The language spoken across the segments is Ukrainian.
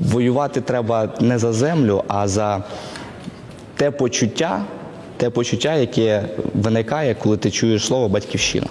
воювати треба не за землю, а за те почуття, те почуття, яке виникає, коли ти чуєш слово батьківщина.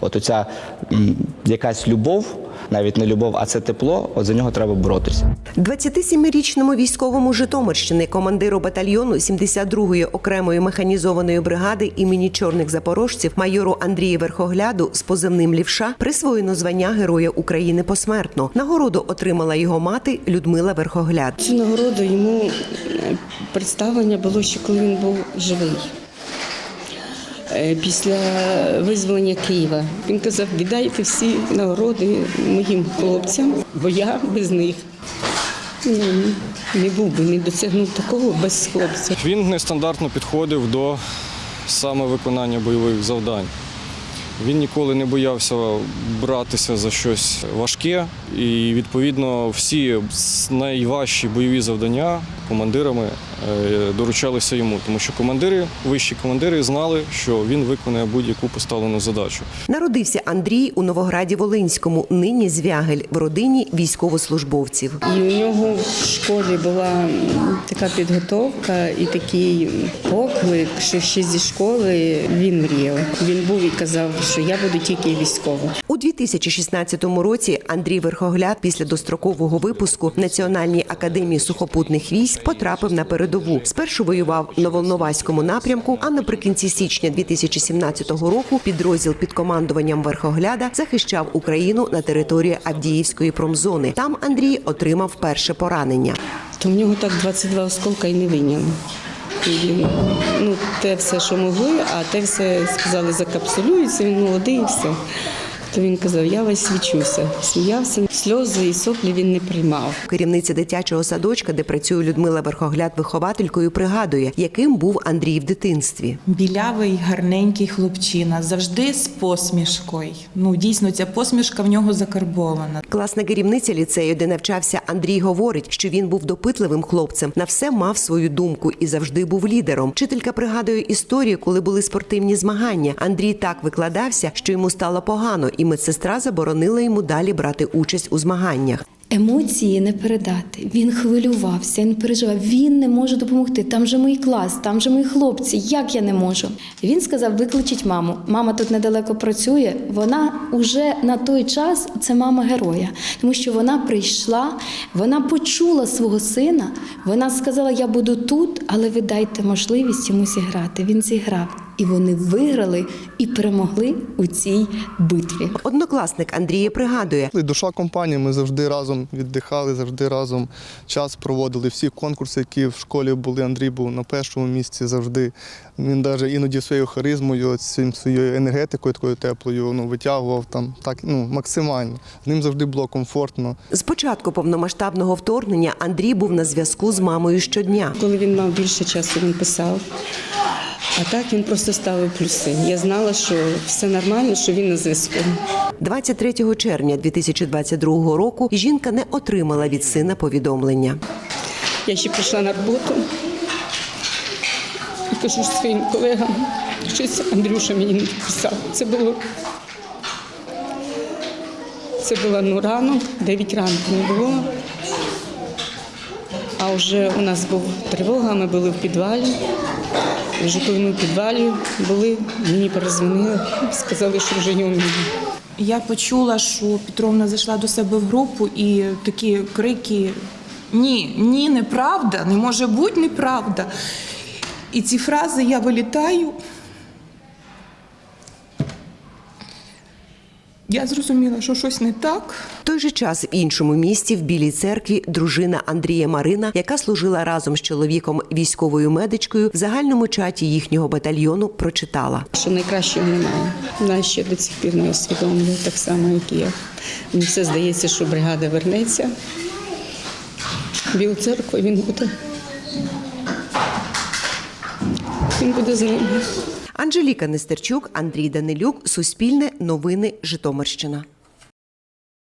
От оця м, якась любов, навіть не любов, а це тепло, от за нього треба боротися. 27-річному військовому Житомирщини, командиру батальйону 72-ї окремої механізованої бригади імені чорних запорожців, майору Андрія Верхогляду з позивним лівша присвоєно звання Героя України посмертно. Нагороду отримала його мати Людмила Верхогляд. Цю нагороду йому е, представлення було ще коли він був живий. Е, Після визволення Києва він казав, віддайте всі нагороди моїм хлопцям, бо я без них не був би, не досягнув такого без хлопців. Він нестандартно підходив до саме виконання бойових завдань. Він ніколи не боявся братися за щось важке, і відповідно всі найважчі бойові завдання командирами е, доручалися йому, тому що командири, вищі командири знали, що він виконає будь-яку поставлену задачу. Народився Андрій у Новограді Волинському, нині Звягель в родині військовослужбовців. І у нього в школі була така підготовка і такий поклик, що ще зі школи він мріяв. Він був і казав, що я буду тільки військовим. У 2016 році Андрій Верхогляд після дострокового випуску в Національній академії сухопутних військ потрапив на передову. Спершу воював на Волноваському напрямку, а наприкінці січня 2017 року підрозділ під командуванням Верхогляда захищав Україну на території Авдіївської промзони. Там Андрій отримав перше поранення. То в нього так 22 осколка і не вийняли. Ну, те все, що могли, а те все сказали, закапсулюється, він молодий і все. То він казав, я весь свічуся. Сміявся, сльози і соплі він не приймав. Керівниця дитячого садочка, де працює Людмила Верхогляд вихователькою, пригадує, яким був Андрій в дитинстві. Білявий, гарненький хлопчина, завжди з посмішкою. Ну, дійсно, ця посмішка в нього закарбована. Класна керівниця ліцею, де навчався Андрій, говорить, що він був допитливим хлопцем, на все мав свою думку і завжди був лідером. Вчителька пригадує історію, коли були спортивні змагання. Андрій так викладався, що йому стало погано, і медсестра заборонила йому далі брати участь у змаганнях. Емоції не передати. Він хвилювався, він переживав. Він не може допомогти. Там же мій клас, там же мої хлопці. Як я не можу? Він сказав: викличіть маму. Мама тут недалеко працює. Вона уже на той час це мама героя, тому що вона прийшла, вона почула свого сина. Вона сказала: Я буду тут, але ви дайте можливість йому зіграти. Він зіграв. І вони виграли і перемогли у цій битві. Однокласник Андрія пригадує, Душа компанії, ми завжди разом віддихали, завжди разом час проводили. Всі конкурси, які в школі були, Андрій був на першому місці завжди. Він навіть іноді своєю харизмою, цим своєю енергетикою такою теплою ну, витягував там так ну, максимально. З ним завжди було комфортно. з початку повномасштабного вторгнення Андрій був на зв'язку з мамою щодня. Коли він мав більше часу, він писав. А так він просто ставив плюси. Я знала, що все нормально, що він на зв'язку. 23 червня 2022 року жінка не отримала від сина повідомлення. Я ще прийшла на роботу і кажу своїм колегам, щось Андрюша мені не писав. Це було. Це було ну ранок, 9 ранку не було. А вже у нас був тривога, ми були в підвалі. Вже коли підвалі були, мені перезвонили, сказали, що вже нього. Я почула, що Петровна зайшла до себе в групу і такі крики: Ні, ні, неправда, не може бути неправда. І ці фрази я вилітаю. Я зрозуміла, що щось не так. В той же час в іншому місті, в Білій церкві, дружина Андрія Марина, яка служила разом з чоловіком військовою медичкою, в загальному чаті їхнього батальйону прочитала. Що найкращого немає. Вона ще до цих пір не усвідомлює, так само, як і я. Мені все здається, що бригада вернеться. Білу церкву він буде. Він буде з ними. Анжеліка Нестерчук, Андрій Данилюк, Суспільне, Новини, Житомирщина.